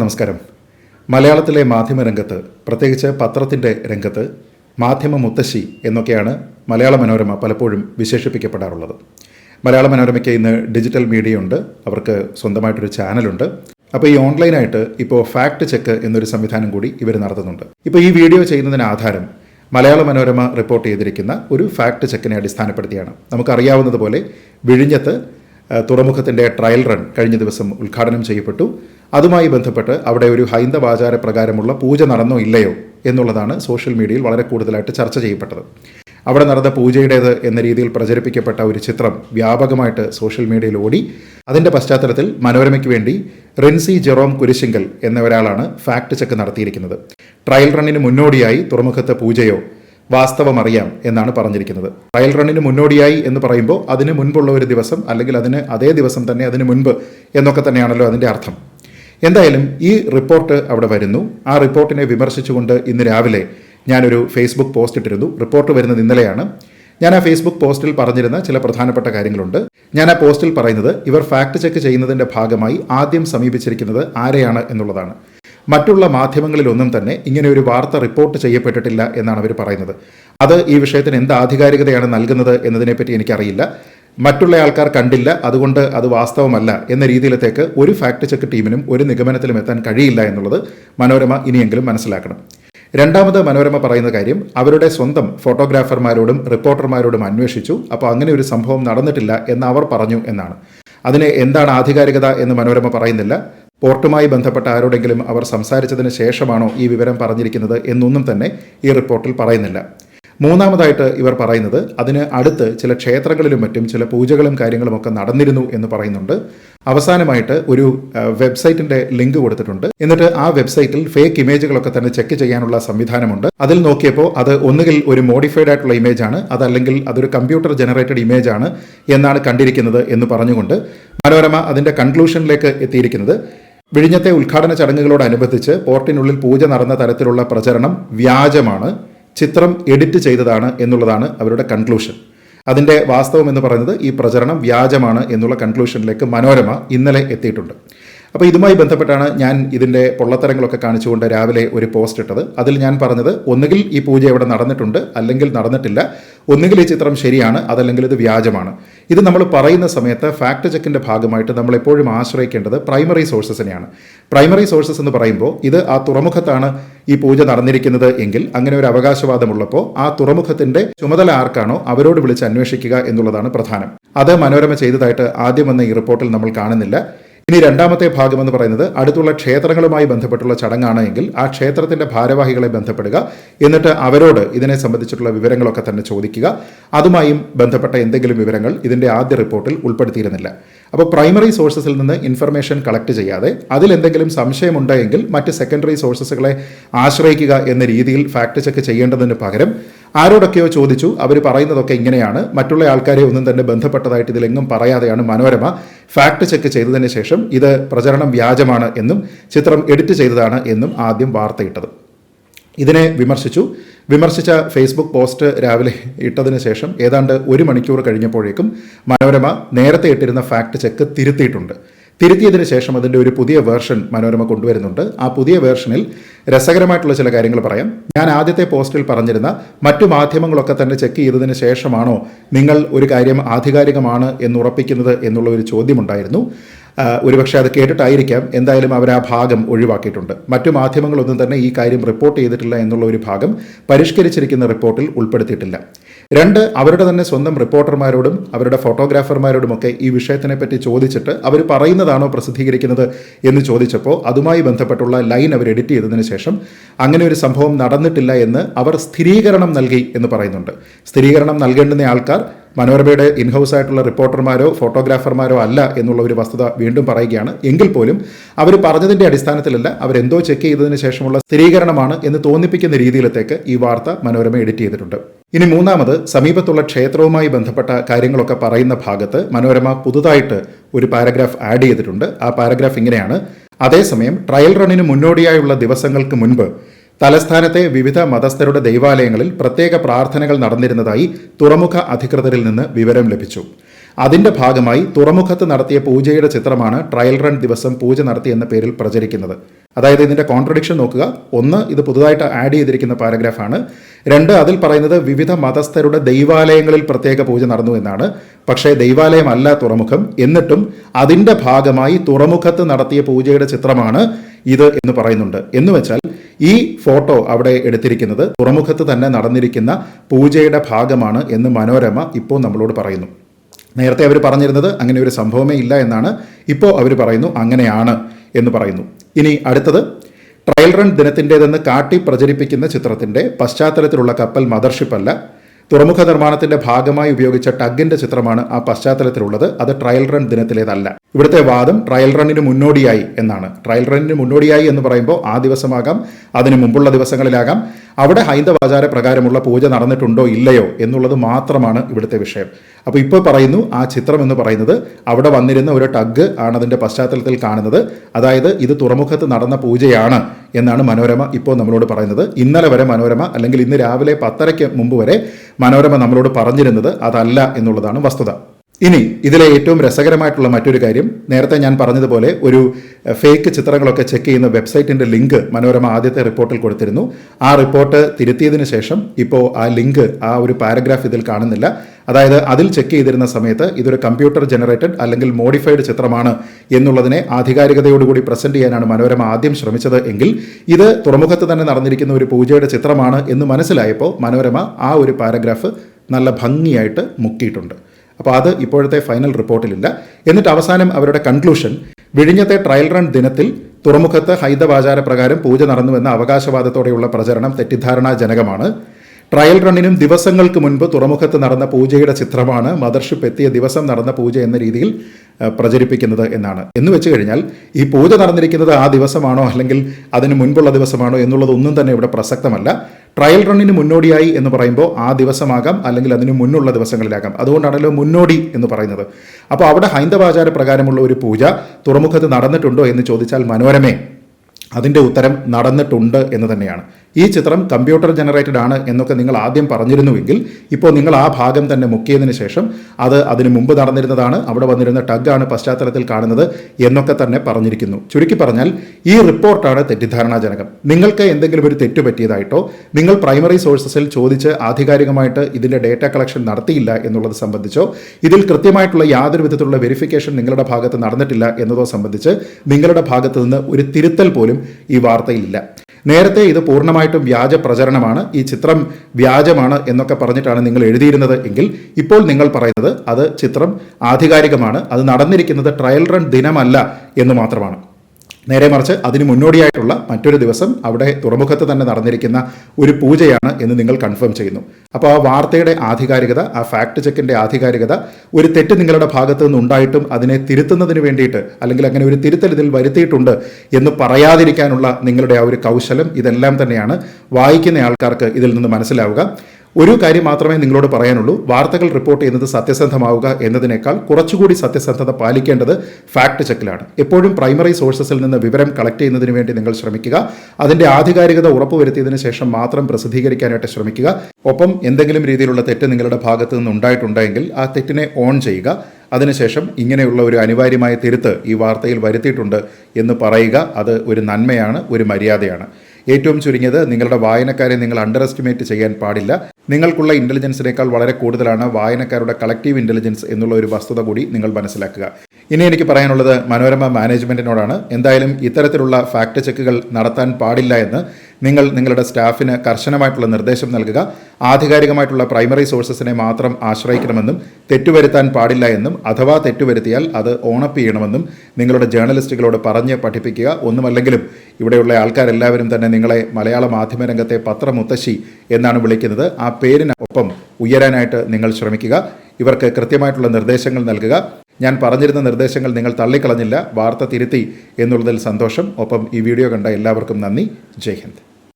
നമസ്കാരം. മലയാളത്തിലെ മാധ്യമരംഗത്ത് പ്രത്യേകിച്ച് പത്രത്തിന്റെ രംഗത്ത് മാധ്യമ മുത്തശ്ശി എന്നൊക്കെയാണ് മലയാള മനോരമ പലപ്പോഴും വിശേഷിപ്പിക്കപ്പെടാറുള്ളത്. മലയാള മനോരമയ്ക്ക് ഇന്ന് ഡിജിറ്റൽ മീഡിയ ഉണ്ട് അവർക്ക് സ്വന്തമായിട്ടൊരു ചാനലുണ്ട്. അപ്പോൾ ഈ ഓൺലൈനായിട്ട് ഇപ്പോൾ ഫാക്ട് ചെക്ക് എന്നൊരു സംവിധാനം കൂടി ഇവർ നടത്തുന്നുണ്ട്. ഇപ്പോൾ ഈ വീഡിയോ ചെയ്യുന്നതിന് ആധാരം മലയാള മനോരമ റിപ്പോർട്ട് ചെയ്തിരിക്കുന്ന ഒരു ഫാക്ട് ചെക്കിനെ അടിസ്ഥാനപ്പെടുത്തിയാണ്. നമുക്കറിയാവുന്നതുപോലെ വിഴിഞ്ഞത്ത് തുറമുഖത്തിന്റെ ട്രയൽ റൺ കഴിഞ്ഞ ദിവസം ഉദ്ഘാടനം ചെയ്യപ്പെട്ടു. അതുമായി ബന്ധപ്പെട്ട് അവിടെ ഒരു ഹൈന്ദവ ആചാരപ്രകാരമുള്ള പൂജ നടന്നോ ഇല്ലയോ എന്നുള്ളതാണ് സോഷ്യൽ മീഡിയയിൽ വളരെ കൂടുതലായിട്ട് ചർച്ച ചെയ്യപ്പെട്ടത്. അവിടെ നടന്ന പൂജയുടേത് എന്ന രീതിയിൽ പ്രചരിപ്പിക്കപ്പെട്ട ഒരു ചിത്രം വ്യാപകമായിട്ട് സോഷ്യൽ മീഡിയയിൽ ഓടി. അതിന്റെ പശ്ചാത്തലത്തിൽ മനോരമയ്ക്ക് വേണ്ടി റിൻസി ജെറോം കുരിശിങ്കൽ എന്ന ഒരാളാണ് ഫാക്ട് ചെക്ക് നടത്തിയിരിക്കുന്നത്. ട്രയൽ റണ്ണിന് മുന്നോടിയായി തുറമുഖത്തെ പൂജയോ വാസ്തവം അറിയാം എന്നാണ് പറഞ്ഞിരിക്കുന്നത്. ട്രയൽ റണ്ണിന് മുന്നോടിയായി എന്ന് പറയുമ്പോൾ അതിന് മുൻപുള്ള ഒരു ദിവസം അല്ലെങ്കിൽ അതിന് അതേ ദിവസം തന്നെ അതിന് മുൻപ് എന്നൊക്കെ തന്നെയാണല്ലോ അതിന്റെ അർത്ഥം. എന്തായാലും ഈ റിപ്പോർട്ട് അവിടെ വരുന്നു. ആ റിപ്പോർട്ടിനെ വിമർശിച്ചുകൊണ്ട് ഇന്ന് രാവിലെ ഞാനൊരു ഫേസ്ബുക്ക് പോസ്റ്റ് ഇട്ടിരുന്നു. റിപ്പോർട്ട് വരുന്നത് ഇന്നലെയാണ്. ഞാൻ ആ ഫേസ്ബുക്ക് പോസ്റ്റിൽ പറഞ്ഞിരുന്ന ചില പ്രധാനപ്പെട്ട കാര്യങ്ങളുണ്ട്. ഞാൻ ആ പോസ്റ്റിൽ പറയുന്നത് ഇവർ ഫാക്ട് ചെക്ക് ചെയ്യുന്നതിന്റെ ഭാഗമായി ആദ്യം സമീപിച്ചിരിക്കുന്നത് ആരെയാണ് എന്നുള്ളതാണ്. മറ്റുള്ള മാധ്യമങ്ങളിലൊന്നും തന്നെ ഇങ്ങനെ ഒരു വാർത്ത റിപ്പോർട്ട് ചെയ്യപ്പെട്ടിട്ടില്ല എന്നാണ് അവർ പറയുന്നത്. അത് ഈ വിഷയത്തിന് എന്ത് ആധികാരികതയാണ് നൽകുന്നത് എന്നതിനെപ്പറ്റി എനിക്കറിയില്ല. മറ്റുള്ള ആൾക്കാർ കണ്ടില്ല അതുകൊണ്ട് അത് വാസ്തവമല്ല എന്ന രീതിയിലത്തേക്ക് ഒരു ഫാക്ട് ചെക്ക് ടീമിനും ഒരു നിഗമനത്തിലും എത്താൻ കഴിയില്ല എന്നുള്ളത് മനോരമ ഇനിയെങ്കിലും മനസ്സിലാക്കണം. രണ്ടാമത് മനോരമ പറയുന്ന കാര്യം അവരുടെ സ്വന്തം ഫോട്ടോഗ്രാഫർമാരോടും റിപ്പോർട്ടർമാരോടും അന്വേഷിച്ചു. അപ്പോൾ അങ്ങനെ ഒരു സംഭവം നടന്നിട്ടില്ല എന്ന് അവർ പറഞ്ഞു എന്നാണ്. അതിന് എന്താണ് ആധികാരികത എന്ന് മനോരമ പറയുന്നില്ല. പോർട്ടുമായി ബന്ധപ്പെട്ട ആരോടെങ്കിലും അവർ സംസാരിച്ചതിന് ശേഷമാണോ ഈ വിവരം പറഞ്ഞിരിക്കുന്നത് എന്നൊന്നും തന്നെ ഈ റിപ്പോർട്ടിൽ പറയുന്നില്ല. മൂന്നാമതായിട്ട് ഇവർ പറയുന്നത് അതിന് അടുത്ത് ചില ക്ഷേത്രങ്ങളിലും മറ്റും ചില പൂജകളും കാര്യങ്ങളും ഒക്കെ നടന്നിരുന്നു എന്ന് പറയുന്നുണ്ട്. അവസാനമായിട്ട് ഒരു വെബ്സൈറ്റിന്റെ ലിങ്ക് കൊടുത്തിട്ടുണ്ട്. എന്നിട്ട് ആ വെബ്സൈറ്റിൽ ഫേക്ക് ഇമേജുകളൊക്കെ തന്നെ ചെക്ക് ചെയ്യാനുള്ള സംവിധാനമുണ്ട്. അതിൽ നോക്കിയപ്പോൾ അത് ഒന്നുകിൽ ഒരു മോഡിഫൈഡ് ആയിട്ടുള്ള ഇമേജ് ആണ് അതല്ലെങ്കിൽ അതൊരു കമ്പ്യൂട്ടർ ജനറേറ്റഡ് ഇമേജ് ആണ് എന്നാണ് കണ്ടിരിക്കുന്നത് എന്ന് പറഞ്ഞുകൊണ്ട് മനോരമ അതിന്റെ കൺക്ലൂഷനിലേക്ക് എത്തിയിരിക്കുന്നത്. വിഴിഞ്ഞത്തെ ഉദ്ഘാടന ചടങ്ങുകളോടനുബന്ധിച്ച് പോർട്ടിനുള്ളിൽ പൂജ നടന്ന തരത്തിലുള്ള പ്രചരണം വ്യാജമാണ്. ചിത്രം എഡിറ്റ് ചെയ്തതാണ് എന്നുള്ളതാണ് അവരുടെ കൺക്ലൂഷൻ അതിന്റെ വാസ്തവം എന്ന് പറയുന്നത് ഈ പ്രചരണം വ്യാജമാണ് എന്നുള്ള കൺക്ലൂഷനിലേക്ക് മനോരമ ഇന്നലെ എത്തിയിട്ടുണ്ട്. അപ്പോൾ ഇതുമായി ബന്ധപ്പെട്ടാണ് ഞാൻ ഇതിന്റെ പൊള്ളത്തരങ്ങളൊക്കെ കാണിച്ചുകൊണ്ട് രാവിലെ ഒരു പോസ്റ്റ് ഇട്ടത്. അതിൽ ഞാൻ പറഞ്ഞത് ഒന്നുകിൽ ഈ പൂജ ഇവിടെ നടന്നിട്ടുണ്ട് അല്ലെങ്കിൽ നടന്നിട്ടില്ല. ഒന്നുകിൽ ഈ ചിത്രം ശരിയാണ് അതല്ലെങ്കിൽ ഇത് വ്യാജമാണ്. ഇത് നമ്മൾ പറയുന്ന സമയത്ത് ഫാക്ട് ചെക്കിന്റെ ഭാഗമായിട്ട് നമ്മൾ എപ്പോഴും ആശ്രയിക്കേണ്ടത് പ്രൈമറി സോഴ്സസിനെയാണ് പ്രൈമറി സോഴ്സസ് എന്ന് പറയുമ്പോൾ ഇത് ആ തുറമുഖത്താണ് ഈ പൂജ നടന്നിരിക്കുന്നത് എങ്കിൽ അങ്ങനെ ഒരു അവകാശവാദമുള്ളപ്പോൾ ആ തുറമുഖത്തിന്റെ ചുമതല ആർക്കാണോ അവരോട് വിളിച്ച് അന്വേഷിക്കുക എന്നുള്ളതാണ് പ്രധാനം. അത് മനോരമ ചെയ്തതായിട്ട് ആദ്യം വന്ന ഈ റിപ്പോർട്ടിൽ നമ്മൾ കാണുന്നില്ല. ഇനി രണ്ടാമത്തെ ഭാഗം എന്ന് പറയുന്നത് അടുത്തുള്ള ക്ഷേത്രങ്ങളുമായി ബന്ധപ്പെട്ടുള്ള ചടങ്ങാണ് എങ്കിൽ ആ ക്ഷേത്രത്തിന്റെ ഭാരവാഹികളെ ബന്ധപ്പെടുക എന്നിട്ട് അവരോട് ഇതിനെ സംബന്ധിച്ചിട്ടുള്ള വിവരങ്ങളൊക്കെ തന്നെ ചോദിക്കുക. അതുമായും ബന്ധപ്പെട്ട എന്തെങ്കിലും വിവരങ്ങൾ ഇതിന്റെ ആദ്യ റിപ്പോർട്ടിൽ ഉൾപ്പെടുത്തിയിരുന്നില്ല. അപ്പോൾ പ്രൈമറി സോഴ്സസിൽ നിന്ന് ഇൻഫർമേഷൻ കളക്ട് ചെയ്യാതെ അതിലെന്തെങ്കിലും സംശയമുണ്ടെങ്കിൽ മറ്റ് സെക്കൻഡറി സോഴ്സസുകളെ ആശ്രയിക്കുക എന്ന രീതിയിൽ ഫാക്ട് ചെക്ക് ചെയ്യേണ്ടതിന് പകരം ആരോടൊക്കെയോ ചോദിച്ചു. അവർ പറയുന്നതൊക്കെ ഇങ്ങനെയാണ്. മറ്റുള്ള ആൾക്കാരെ ഒന്നും തന്നെ ബന്ധപ്പെട്ടതായിട്ട് ഇതിലെങ്ങും പറയാതെയാണ് മനോരമ. ഫാക്ട് ചെക്ക് ചെയ്തതിന് ശേഷം ഇത് പ്രചരണം വ്യാജമാണ് എന്നും ചിത്രം എഡിറ്റ് ചെയ്തതാണ് എന്നും ആദ്യം വാർത്തയിട്ടത്. ഇതിനെ വിമർശിച്ചു. വിമർശിച്ച ഫേസ്ബുക്ക് പോസ്റ്റ് രാവിലെ ഇട്ടതിന് ശേഷം ഏതാണ്ട് ഒരു മണിക്കൂർ കഴിഞ്ഞപ്പോഴേക്കും മനോരമ നേരത്തെ ഇട്ടിരുന്ന ഫാക്ട് ചെക്ക് തിരുത്തിയിട്ടുണ്ട്. തിരുത്തിയതിന് ശേഷം അതിന്റെ ഒരു പുതിയ വേർഷൻ മനോരമ കൊണ്ടുവരുന്നുണ്ട്. ആ പുതിയ വേർഷനിൽ രസകരമായിട്ടുള്ള ചില കാര്യങ്ങൾ പറയാം. ഞാൻ ആദ്യത്തെ പോസ്റ്റിൽ പറഞ്ഞിരുന്ന മറ്റു മാധ്യമങ്ങളൊക്കെ തന്നെ ചെക്ക് ചെയ്തതിന് ശേഷമാണോ നിങ്ങൾ ഒരു കാര്യം ആധികാരികമാണ് എന്നുറപ്പിക്കുന്നത് എന്നുള്ള ഒരു ചോദ്യമുണ്ടായിരുന്നു ഒരുപക്ഷെ അത് കേട്ടിട്ടായിരിക്കാം എന്തായാലും അവർ ആ ഭാഗം ഒഴിവാക്കിയിട്ടുണ്ട്. മറ്റു മാധ്യമങ്ങളൊന്നും തന്നെ ഈ കാര്യം റിപ്പോർട്ട് ചെയ്തിട്ടില്ല എന്നുള്ള ഒരു ഭാഗം പരിഷ്കരിച്ചിരിക്കുന്ന റിപ്പോർട്ടിൽ ഉൾപ്പെടുത്തിയിട്ടില്ല. രണ്ട് അവരുടെ തന്നെ സ്വന്തം റിപ്പോർട്ടർമാരോടും അവരുടെ ഫോട്ടോഗ്രാഫർമാരോടുമൊക്കെ ഈ വിഷയത്തിനെ പറ്റി ചോദിച്ചിട്ട് അവർ പറയുന്നതാണോ പ്രസിദ്ധീകരിക്കുന്നത് എന്ന് ചോദിച്ചപ്പോൾ അതുമായി ബന്ധപ്പെട്ടുള്ള ലൈൻ അവർ എഡിറ്റ് ചെയ്തതിന് ശേഷം അങ്ങനെ ഒരു സംഭവം നടന്നിട്ടില്ല എന്ന് അവർ സ്ഥിരീകരണം നൽകി എന്ന് പറയുന്നുണ്ട്. സ്ഥിരീകരണം നൽകേണ്ടുന്ന ആൾക്കാർ മനോരമയുടെ ഇൻഹൗസ് ആയിട്ടുള്ള റിപ്പോർട്ടർമാരോ ഫോട്ടോഗ്രാഫർമാരോ അല്ല എന്നുള്ള ഒരു വസ്തുത വീണ്ടും പറയുകയാണ്. എങ്കിൽ പോലും അവർ പറഞ്ഞതിന്റെ അടിസ്ഥാനത്തിലല്ല അവരെന്തോ ചെക്ക് ചെയ്തതിന് ശേഷമുള്ള സ്ഥിരീകരണമാണ് എന്ന് തോന്നിപ്പിക്കുന്ന രീതിയിലത്തേക്ക് ഈ വാർത്ത മനോരമ എഡിറ്റ് ചെയ്തിട്ടുണ്ട്. ഇനി മൂന്നാമത് സമീപത്തുള്ള ക്ഷേത്രവുമായി ബന്ധപ്പെട്ട കാര്യങ്ങളൊക്കെ പറയുന്ന ഭാഗത്ത് മനോരമ പുതുതായിട്ട് ഒരു പാരഗ്രാഫ് ആഡ് ചെയ്തിട്ടുണ്ട്. ആ പാരഗ്രാഫ് ഇങ്ങനെയാണ്. അതേസമയം ട്രയൽ റണ്ണിന് മുന്നോടിയായുള്ള ദിവസങ്ങൾക്ക് മുൻപ് തലസ്ഥാനത്തെ വിവിധ മതസ്ഥരുടെ ദൈവാലയങ്ങളിൽ പ്രത്യേക പ്രാർത്ഥനകൾ നടന്നിരുന്നതായി തുറമുഖ അധികൃതരിൽ നിന്ന് വിവരം ലഭിച്ചു. അതിന്റെ ഭാഗമായി തുറമുഖത്ത് നടത്തിയ പൂജയുടെ ചിത്രമാണ് ട്രയൽ റൺ ദിവസം പൂജ നടത്തി എന്ന പേരിൽ പ്രചരിക്കുന്നത്. അതായത് ഇതിന്റെ കോൺട്രഡിക്ഷൻ നോക്കുക. ഒന്ന് ഇത് പുതുതായിട്ട് ആഡ് ചെയ്തിരിക്കുന്ന പാരഗ്രാഫാണ്. രണ്ട് അതിൽ പറയുന്നത് വിവിധ മതസ്ഥരുടെ ദൈവാലയങ്ങളിൽ പ്രത്യേക പൂജ നടന്നു എന്നാണ്. പക്ഷേ ദൈവാലയമല്ല തുറമുഖം. എന്നിട്ടും അതിന്റെ ഭാഗമായി തുറമുഖത്ത് നടത്തിയ പൂജയുടെ ചിത്രമാണ് ഇത് എന്ന് പറയുന്നുണ്ട്. എന്ന് വെച്ചാൽ ഈ ഫോട്ടോ അവിടെ എടുത്തിരിക്കുന്നത് തുറമുഖത്ത് തന്നെ നടന്നിരിക്കുന്ന പൂജയുടെ ഭാഗമാണ് എന്ന് മനോരമ ഇപ്പോൾ നമ്മളോട് പറയുന്നു. നേരത്തെ അവർ പറഞ്ഞിരുന്നത് അങ്ങനെ ഒരു സംഭവമേ ഇല്ല എന്നാണ്. ഇപ്പോൾ അവർ പറയുന്നു അങ്ങനെയാണ് എന്ന് പറയുന്നു. ഇനി അടുത്തത് ട്രയൽ റൺ ദിനത്തിന്റെതെന്ന് കാട്ടി പ്രചരിപ്പിക്കുന്ന ചിത്രത്തിന്റെ പശ്ചാത്തലത്തിലുള്ള കപ്പൽ മദർഷിപ്പ് അല്ല തുറമുഖ നിർമ്മാണത്തിന്റെ ഭാഗമായി ഉപയോഗിച്ച ടഗിന്റെ ചിത്രമാണ് ആ പശ്ചാത്തലത്തിലുള്ളത്. അത് ട്രയൽ റൺ ദിനത്തിലേതല്ല. ഇവിടുത്തെ വാദം ട്രയൽ റണ്ണിന് മുന്നോടിയായി എന്നാണ്. ട്രയൽ റണ്ണിന് മുന്നോടിയായി എന്ന് പറയുമ്പോൾ ആ ദിവസമാകാം അതിന് മുമ്പുള്ള ദിവസങ്ങളിലാകാം. അവിടെ ഹൈന്ദവാചാര പ്രകാരമുള്ള പൂജ നടന്നിട്ടുണ്ടോ ഇല്ലയോ എന്നുള്ളത് മാത്രമാണ് ഇവിടുത്തെ വിഷയം. അപ്പോൾ ഇപ്പോൾ പറയുന്നു ആ ചിത്രം എന്ന് പറയുന്നത് അവിടെ വന്നിരുന്ന ഒരു ടഗ് ആണ് അതിന്റെ പശ്ചാത്തലത്തിൽ കാണുന്നത്. അതായത് ഇത് തുറമുഖത്ത് നടന്ന പൂജയാണ്. എന്നാണ് മനോരമ ഇപ്പോൾ നമ്മളോട് പറയുന്നത്. ഇന്നലെ വരെ മനോരമ അല്ലെങ്കിൽ ഇന്ന് രാവിലെ പത്തരയ്ക്ക് മുമ്പ് വരെ മനോരമ നമ്മളോട് പറഞ്ഞിരുന്നത് അതല്ല എന്നുള്ളതാണ് വസ്തുത. ഇനി ഇതിലെ ഏറ്റവും രസകരമായിട്ടുള്ള മറ്റൊരു കാര്യം നേരത്തെ ഞാൻ പറഞ്ഞതുപോലെ ഒരു ഫേക്ക് ചിത്രങ്ങളൊക്കെ ചെക്ക് ചെയ്യുന്ന വെബ്സൈറ്റിന്റെ ലിങ്ക് മനോരമ ആദ്യത്തെ റിപ്പോർട്ടിൽ കൊടുത്തിരുന്നു. ആ റിപ്പോർട്ട് തിരുത്തിയതിന് ശേഷം ഇപ്പോൾ ആ ലിങ്ക് ആ ഒരു പാരഗ്രാഫ് ഇതിൽ കാണുന്നില്ല. അതായത് അതിൽ ചെക്ക് ചെയ്തിരുന്ന സമയത്ത് ഇതൊരു കമ്പ്യൂട്ടർ ജനറേറ്റഡ് അല്ലെങ്കിൽ മോഡിഫൈഡ് ചിത്രമാണ് എന്നുള്ളതിനെ ആധികാരികതയോടുകൂടി പ്രസന്റ് ചെയ്യാനാണ് മനോരമ ആദ്യം ശ്രമിച്ചത് എങ്കിൽ ഇത് തുറമുഖത്ത് തന്നെ നടന്നിരിക്കുന്ന ഒരു പൂജയുടെ ചിത്രമാണ് എന്ന് മനസ്സിലായപ്പോൾ മനോരമ ആ ഒരു പാരഗ്രാഫ് നല്ല ഭംഗിയായിട്ട് മുക്കിയിട്ടുണ്ട്. അപ്പോൾ അത് ഇപ്പോഴത്തെ ഫൈനൽ റിപ്പോർട്ടിലില്ല എന്നിട്ട് അവസാനം അവരുടെ കൺക്ലൂഷൻ വിഴിഞ്ഞത്തെ ട്രയൽ റൺ ദിനത്തിൽ തുറമുഖത്ത് ഹൈന്ദവാചാര പ്രകാരം പൂജ നടന്നുവെന്ന അവകാശവാദത്തോടെയുള്ള പ്രചരണം തെറ്റിദ്ധാരണാജനകമാണ്. ട്രയൽ റണ്ണിനും ദിവസങ്ങൾക്ക് മുൻപ് തുറമുഖത്ത് നടന്ന പൂജയുടെ ചിത്രമാണ് മദർഷിപ്പ് എത്തിയ ദിവസം നടന്ന പൂജ എന്ന രീതിയിൽ പ്രചരിപ്പിക്കുന്നത് എന്നാണ്. എന്ന് വെച്ച് കഴിഞ്ഞാൽ ഈ പൂജ നടന്നിരിക്കുന്നത് ആ ദിവസമാണോ അല്ലെങ്കിൽ അതിന് മുൻപുള്ള ദിവസമാണോ എന്നുള്ളതൊന്നും തന്നെ ഇവിടെ പ്രസക്തമല്ല. ട്രയൽ റണ്ണിന് മുന്നോടിയായി എന്ന് പറയുമ്പോൾ ആ ദിവസമാകാം അല്ലെങ്കിൽ അതിന് മുന്നുള്ള ദിവസങ്ങളിലാകാം. അതുകൊണ്ടാണല്ലോ മുന്നോടി എന്ന് പറയുന്നത്. അപ്പോൾ അവിടെ ഹൈന്ദവാചാര പ്രകാരമുള്ള ഒരു പൂജ തുറമുഖത്ത് നടന്നിട്ടുണ്ടോ എന്ന് ചോദിച്ചാൽ മനോരമേ അതിന്റെ ഉത്തരം നടന്നിട്ടുണ്ട് എന്ന് തന്നെയാണ്. ഈ ചിത്രം കമ്പ്യൂട്ടർ ജനറേറ്റഡ് ആണ് എന്നൊക്കെ നിങ്ങൾ ആദ്യം പറഞ്ഞിരുന്നുവെങ്കിൽ ഇപ്പോൾ നിങ്ങൾ ആ ഭാഗം തന്നെ മുക്കിയതിന് ശേഷം അത് അതിന് മുമ്പ് നടന്നിരുന്നതാണ് അവിടെ വന്നിരുന്ന ടഗാണ് പശ്ചാത്തലത്തിൽ കാണുന്നത് എന്നൊക്കെ തന്നെ പറഞ്ഞിരിക്കുന്നു. ചുരുക്കി പറഞ്ഞാൽ ഈ റിപ്പോർട്ടാണ് തെറ്റിദ്ധാരണാജനകം. നിങ്ങൾക്ക് എന്തെങ്കിലും ഒരു തെറ്റ് പറ്റിയതായിട്ടോ നിങ്ങൾ പ്രൈമറി സോഴ്സസിൽ ചോദിച്ച് ആധികാരികമായിട്ട് ഇതിന്റെ ഡേറ്റ കളക്ഷൻ നടത്തിയില്ല എന്നുള്ളത് സംബന്ധിച്ചോ ഇതിൽ കൃത്യമായിട്ടുള്ള യാതൊരു വിധത്തിലുള്ള വെരിഫിക്കേഷൻ നിങ്ങളുടെ ഭാഗത്ത് നടന്നിട്ടില്ല എന്നതോ സംബന്ധിച്ച് നിങ്ങളുടെ ഭാഗത്ത് നിന്ന് ഒരു തിരുത്തൽ പോലും ഈ വാർത്തയിലില്ല. നേരത്തെ ഇത് പൂർണമായിട്ടും വ്യാജ പ്രചരണമാണ്. ഈ ചിത്രം വ്യാജമാണ് എന്നൊക്കെ പറഞ്ഞിട്ടാണ് നിങ്ങൾ എഴുതിയിരുന്നത് എങ്കിൽ ഇപ്പോൾ നിങ്ങൾ പറയുന്നത് അത് ചിത്രം ആധികാരികമാണ്. അത് നടന്നിരിക്കുന്നത് ട്രയൽ റൺ ദിനമല്ല എന്ന് മാത്രമാണ്. നേരെ മറിച്ച് അതിന് മുന്നോടിയായിട്ടുള്ള മറ്റൊരു ദിവസം അവിടെ തുറമുഖത്ത് തന്നെ നടന്നിരിക്കുന്ന ഒരു പൂജയാണ് എന്ന് നിങ്ങൾ കൺഫേം ചെയ്യുന്നു. അപ്പോൾ ആ വാർത്തയുടെ ആധികാരികത ആ ഫാക്ട് ചെക്കിന്റെ ആധികാരികത ഒരു തെറ്റ് നിങ്ങളുടെ ഭാഗത്ത് നിന്ന് ഉണ്ടായിട്ടും അതിനെ തിരുത്തുന്നതിന് വേണ്ടിയിട്ട് അല്ലെങ്കിൽ അങ്ങനെ ഒരു തിരുത്തൽ ഇതിൽ വരുത്തിയിട്ടുണ്ട് എന്ന് പറയാതിരിക്കാനുള്ള നിങ്ങളുടെ ആ ഒരു കൗശലം ഇതെല്ലാം തന്നെയാണ്. വായിക്കുന്ന ആൾക്കാർക്ക് ഇതിൽ നിന്ന് മനസ്സിലാവുക. ഒരു കാര്യം മാത്രമേ നിങ്ങളോട് പറയാനുള്ളൂ. വാർത്തകൾ റിപ്പോർട്ട് ചെയ്യുന്നത് സത്യസന്ധമാവുക എന്നതിനേക്കാൾ കുറച്ചുകൂടി സത്യസന്ധത പാലിക്കേണ്ടത് ഫാക്ട് ചെക്കിലാണ് എപ്പോഴും പ്രൈമറി സോഴ്സസിൽ നിന്ന് വിവരം കളക്ട് ചെയ്യുന്നതിന് വേണ്ടി നിങ്ങൾ ശ്രമിക്കുക. അതിന്റെ ആധികാരികത ഉറപ്പുവരുത്തിയതിനു ശേഷം മാത്രം പ്രസിദ്ധീകരിക്കാനായിട്ട് ശ്രമിക്കുക. ഒപ്പം എന്തെങ്കിലും രീതിയിലുള്ള തെറ്റ് നിങ്ങളുടെ ഭാഗത്ത് നിന്ന് ഉണ്ടായിട്ടുണ്ടെങ്കിൽ ആ തെറ്റിനെ ഓൺ ചെയ്യുക. അതിനുശേഷം ഇങ്ങനെയുള്ള ഒരു അനിവാര്യമായ തിരുത്ത് ഈ വാർത്തയിൽ വരുത്തിയിട്ടുണ്ട് എന്ന് പറയുക. അത് ഒരു നന്മയാണ് ഒരു മര്യാദയാണ്. ഏറ്റവും ചുരുങ്ങിയത് നിങ്ങളുടെ വായനക്കാരെ നിങ്ങൾ അണ്ടർ എസ്റ്റിമേറ്റ് ചെയ്യാൻ പാടില്ല. നിങ്ങൾക്കുള്ള ഇന്റലിജൻസിനേക്കാൾ വളരെ കൂടുതലാണ് വായനക്കാരുടെ കളക്റ്റീവ് ഇന്റലിജൻസ് എന്നുള്ള ഒരു വസ്തുത കൂടി നിങ്ങൾ മനസ്സിലാക്കുക. ഇനി എനിക്ക് പറയാനുള്ളത് മനോരമ മാനേജ്മെന്റിനോടാണ് എന്തായാലും ഇത്തരത്തിലുള്ള ഫാക്ട് ചെക്കുകൾ നടത്താൻ പാടില്ല എന്ന് നിങ്ങൾ നിങ്ങളുടെ സ്റ്റാഫിന് കർശനമായിട്ടുള്ള നിർദ്ദേശം നൽകുക. ആധികാരികമായിട്ടുള്ള പ്രൈമറി സോഴ്സസിനെ മാത്രം ആശ്രയിക്കണമെന്നും തെറ്റുവരുത്താൻ പാടില്ല എന്നും അഥവാ തെറ്റുവരുത്തിയാൽ അത് ഓണപ്പ് ചെയ്യണമെന്നും നിങ്ങളുടെ ജേർണലിസ്റ്റുകളോട് പറഞ്ഞ് പഠിപ്പിക്കുക. ഒന്നുമല്ലെങ്കിലും ഇവിടെയുള്ള ആൾക്കാരെല്ലാവരും തന്നെ നിങ്ങളെ മലയാള മാധ്യമ രംഗത്തെ പത്രമുത്തശ്ശി എന്നാണ് വിളിക്കുന്നത്. ആ പേരിനൊപ്പം ഉയരാനായിട്ട് നിങ്ങൾ ശ്രമിക്കുക. ഇവർക്ക് കൃത്യമായിട്ടുള്ള നിർദ്ദേശങ്ങൾ നൽകുക. ഞാൻ പറഞ്ഞിരുന്ന നിർദ്ദേശങ്ങൾ നിങ്ങൾ തള്ളിക്കളഞ്ഞില്ല. വാർത്ത തിരുത്തി എന്നുള്ളതിൽ സന്തോഷം. ഒപ്പം ഈ വീഡിയോ കണ്ട എല്ലാവർക്കും നന്ദി. ജയ് ഹിന്ദ്.